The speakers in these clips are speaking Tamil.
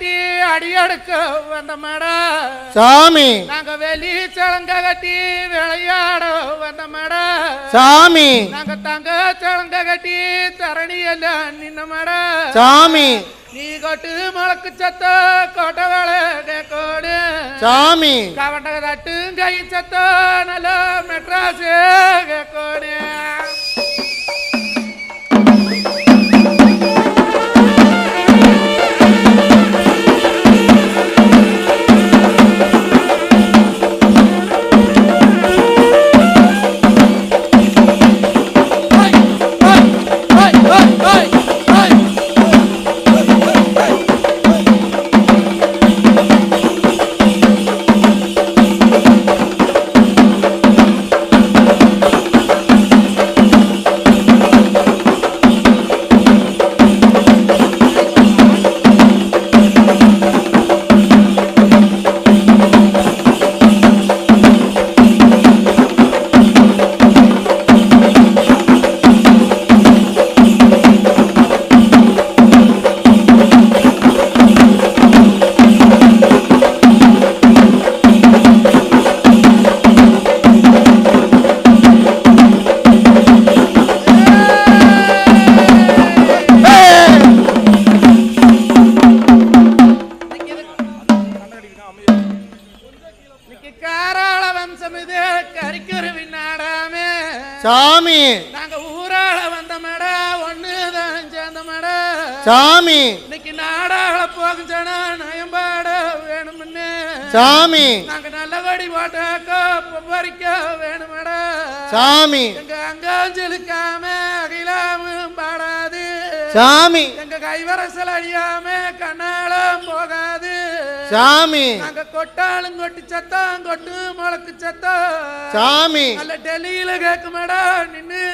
கட்டி அடியெடுக்க வந்த மேடம் சாமி. நாங்க வெளி சலங்க கட்டி விளையாட வந்த மேடம் சாமி. நாங்க தங்க சலங்க கட்டி தரணி எல்லாம் நின்ன மேடம் சாமி. நீ கொட்டு முளக்கு சத்த கோட்டை வேலை கேட்கோடு சாமி. கவண்ட தட்டும் கை சத்த நல்ல மெட்ராஸ் கேட்கோடு சாமி. இன்னைக்கு நாடாள போகும் ஜனா நயம்பாட வேணும்னு. சாமி. நாங்க நல்லபடி போட்டாக்கோ பறிக்க வேணும் மேடம் சாமி. எங்க அங்காஞ்சலுக்காம அகிலாமும் பாடாது. சாமி. எங்க கைவரசல் அழியாம கண்ணாலும் போகாது. சாமி. நாங்க கொட்டாலும் கொட்டி சத்தம் கொட்டு முளக்கு சத்தம். சாமி. நல்ல டெல்லியில கேட்க மேடம் நின்று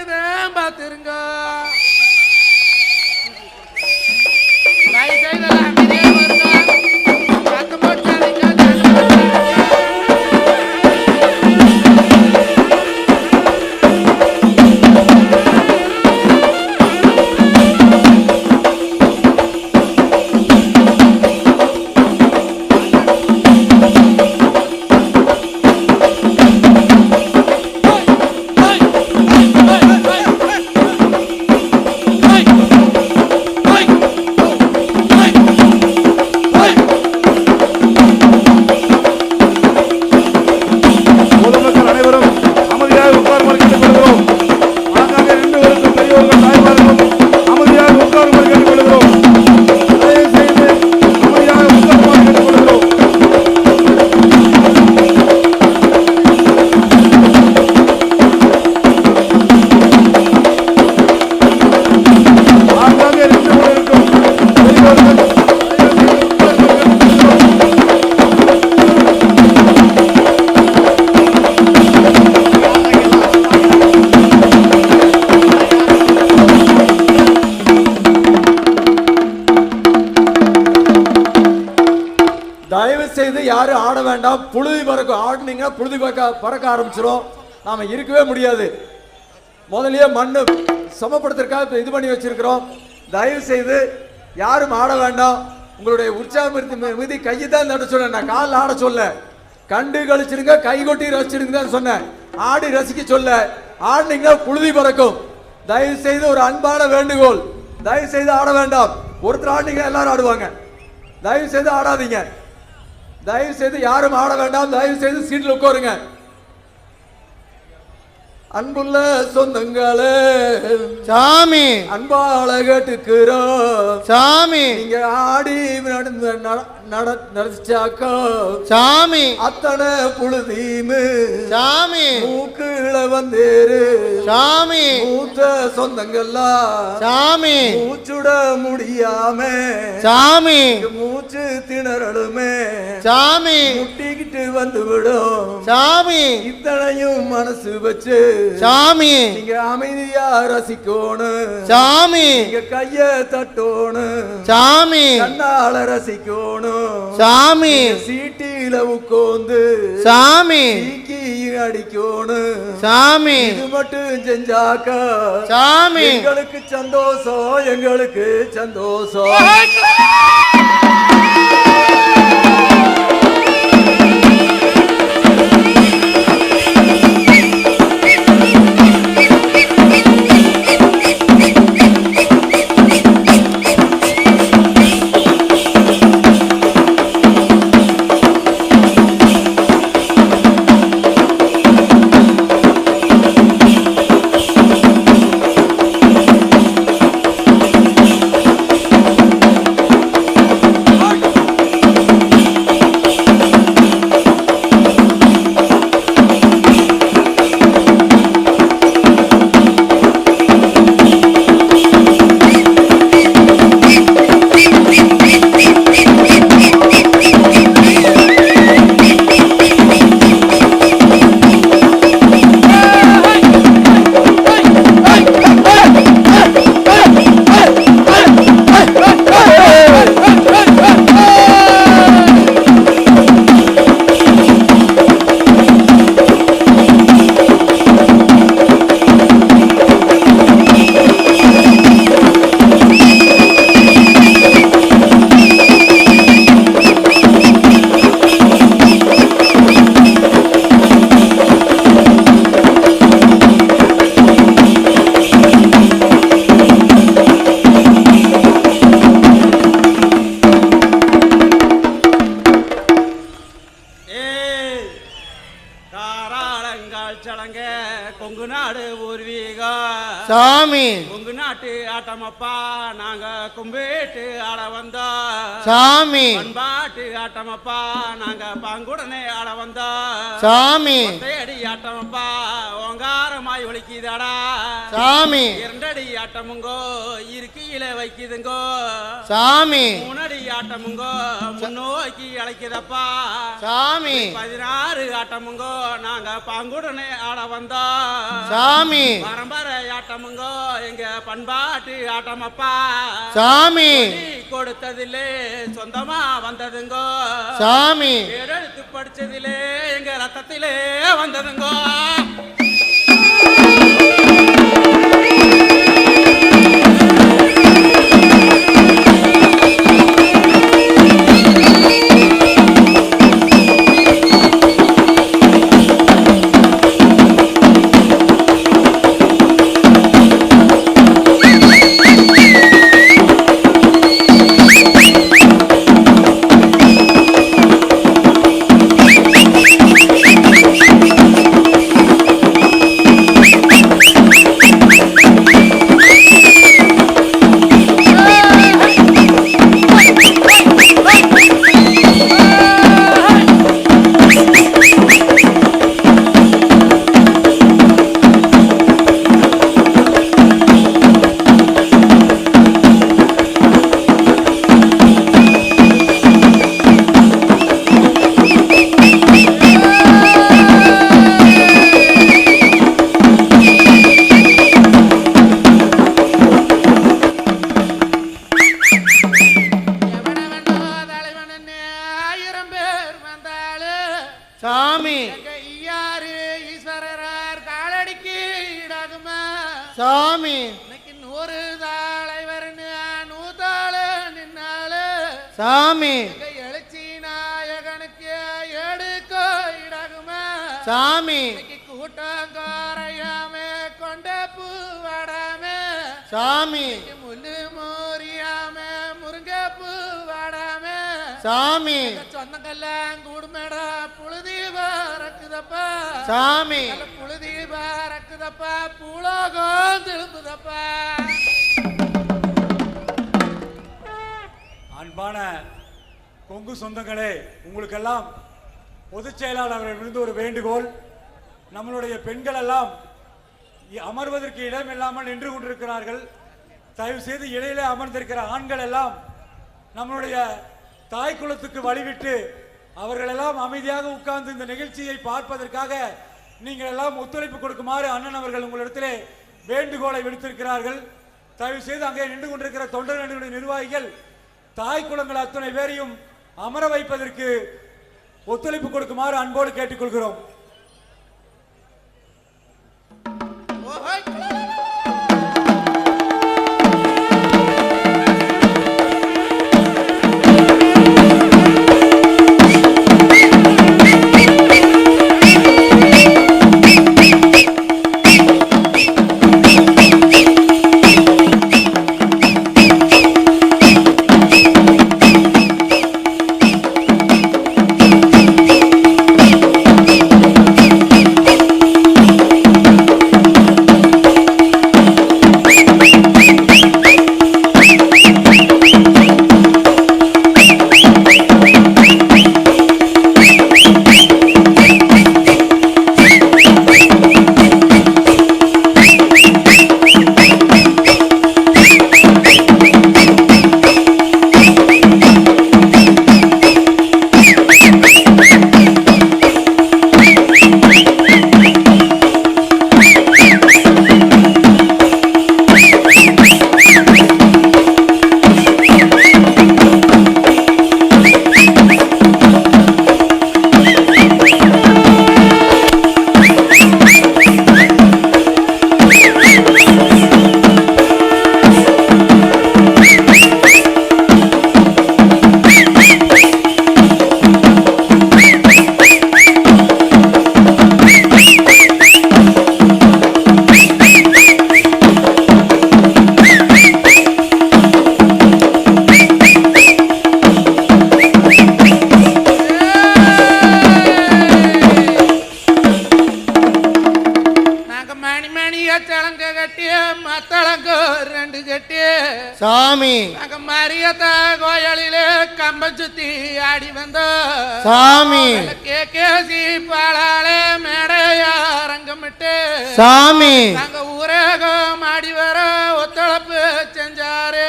தயவு செய்து யாரும் ஆட வேண்டாம். புழுதி பறக்கும் ஆடினீங்கன்னா புழுதி பறக்க பறக்க ஆரம்பிச்சிடும் நாம இருக்கவே முடியாது. முதல்லயே மண்ணு சமப்படுத்துறதுக்காக இது பண்ணி வச்சிருக்கிறோம். தயவு செய்து யாரும் ஆட வேண்டாம். உங்களுடைய உற்சாகம் மீதி கையை தான் நட சொன்னேன். நான் காலில் ஆட சொல்ல. கண்டு கழிச்சிருங்க கை கொட்டி ரசிச்சிருங்க தான் சொன்னேன். ஆடி ரசிக்க சொல்ல. ஆடினீங்கன்னா புழுதி பறக்கும். தயவு செய்து ஒரு அன்பான வேண்டுகோள். தயவு செய்து ஆட வேண்டாம். ஒருத்தர் ஆடினீங்கன்னா எல்லாரும் ஆடுவாங்க. தயவு செய்து ஆடாதீங்க. தயவு செய்து யாரும் ஆட வேண்டாம். தயவு செய்து சீட்டில் உட்காருங்க. அன்புள்ள சொந்தங்களே சாமி. அன்பால கேட்டுக்கிறோம். சாமி. நீங்க ஆடி நடந்து நட- நட நடிச்சாக்கோ சாமி. அத்தனை புழுதீமு சாமி. மூக்குல வந்தேரு. சாமி. மூத்த சொந்தங்கள்லாம் சாமி. மூச்சுட முடியாம. சாமி. மூச்சு திணறலுமே. சாமி. முட்டிக்கிட்டு வந்து விடும். சாமி. இத்தனையும் மனசு வச்சு. சாமி. நீங்க அமைதியா ரசிக்கணும். சாமி. நீங்க கைய தட்டோணும். சாமி. கண்ணால ரசிக்கணும். சாமி. சீட்டில உட்காந்து சாமி. அடிக்கணும் சாமி. இது மட்டும் செஞ்சாக்கா சாமி. எங்களுக்கு சந்தோஷம் எங்களுக்கு சந்தோஷம். சாமி. நாட்டு ஆட்டமப்பா நாங்க கும்பிட்டு ஆட வந்தோம் சாமி. பண்பாட்டு ஆட்டமப்பா நாங்க பாங்குடனே ஆட வந்தோம் சாமி. தேடி ஆட்டமப்பா ஓங்காரமாய் ஒலிக்குதாடா சாமி. இரண்டடி ஆட்டமுங்கோ இருக்கையில வைக்குதுங்கோ. சாமி. மூணடி ஆட்டமுங்கோ முன்னோக்கி அழைக்குதப்பா. சாமி. பதினாறு ஆட்டமுங்கோ நாங்க பாங்குடனே ஆட வந்தோம் சாமி. பரம்பரை ஆட்டமுங்கோ எங்க பண்பாட்டு ஆட்டமப்பா. சாமி. கொடுத்ததிலே சொந்தமா வந்ததுங்கோ. சாமி. ஏறெழுத்து படிச்சதிலே எங்க ரத்தத்திலே வந்ததுங்கோ. சாமி. சாமி. குறையாம கொண்ட பூ வாடாம சாமி. முள்ளு மோரியாம முருங்கை பூ வாடாம சாமி சொந்தங்கெல்லாம் கூடுமேடா புழுதி பறக்குதப்பா சாமி. புழுதி பறக்குதப்பா பூலோகம் திரும்புதப்பா. அன்பான கொங்கு சொந்தங்களே உங்களுக்கெல்லாம் பொதுச் செயலாளர்களிடமிருந்து ஒரு வேண்டுகோள். நம்மளுடைய பெண்கள் எல்லாம் அமர்வதற்கு இடம் இல்லாமல் நின்று கொண்டிருக்கிறார்கள். தயவு செய்து இடையிலே அமர்ந்திருக்கிற ஆண்கள் எல்லாம் நம்மளுடைய தாய் குலத்துக்கு வழிவிட்டு அவர்களெல்லாம் அமைதியாக உட்கார்ந்து இந்த நிகழ்ச்சியை பார்ப்பதற்காக நீங்கள் எல்லாம் ஒத்துழைப்பு கொடுக்குமாறு அண்ணன் அவர்கள் உங்களிடத்திலே வேண்டுகோளை விடுத்திருக்கிறார்கள். தயவு செய்து அங்கே நின்று கொண்டிருக்கிற தொண்டர் நிர்வாகிகள் தாய் குளங்கள் அத்தனை பேரையும் அமர வைப்பதற்கு ஒத்துழைப்பு கொடுக்குமாறு அன்போடு கேட்டுக்கொள்கிறோம். கோயிலிலே கம்பம் சுத்தி ஆடி வந்த. சாமி. கேசி பாலாலே மேடைய அரங்கமிட்டு சாமி. நாங்க ஊரகம் ஆடி வர ஒத்துழைப்பு செஞ்சாரு.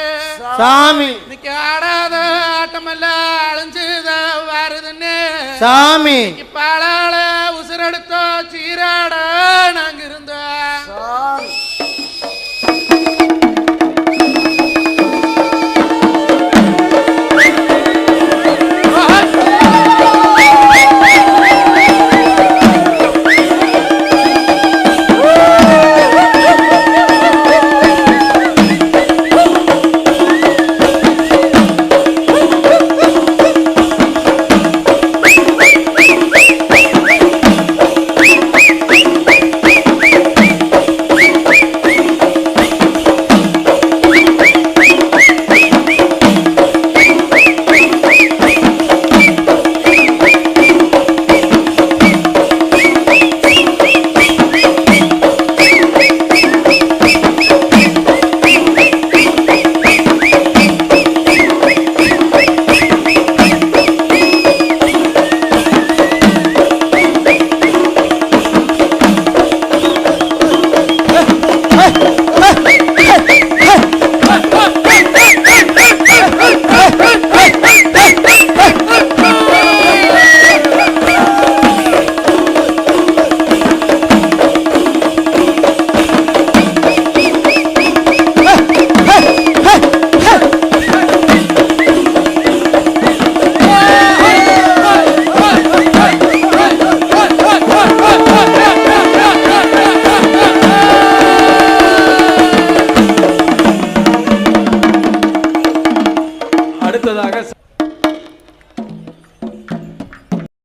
சாமி. இன்னைக்கு ஆடாத ஆட்டமெல்லாம் அழிஞ்சுத வருதுன்னு. சாமி. பாலால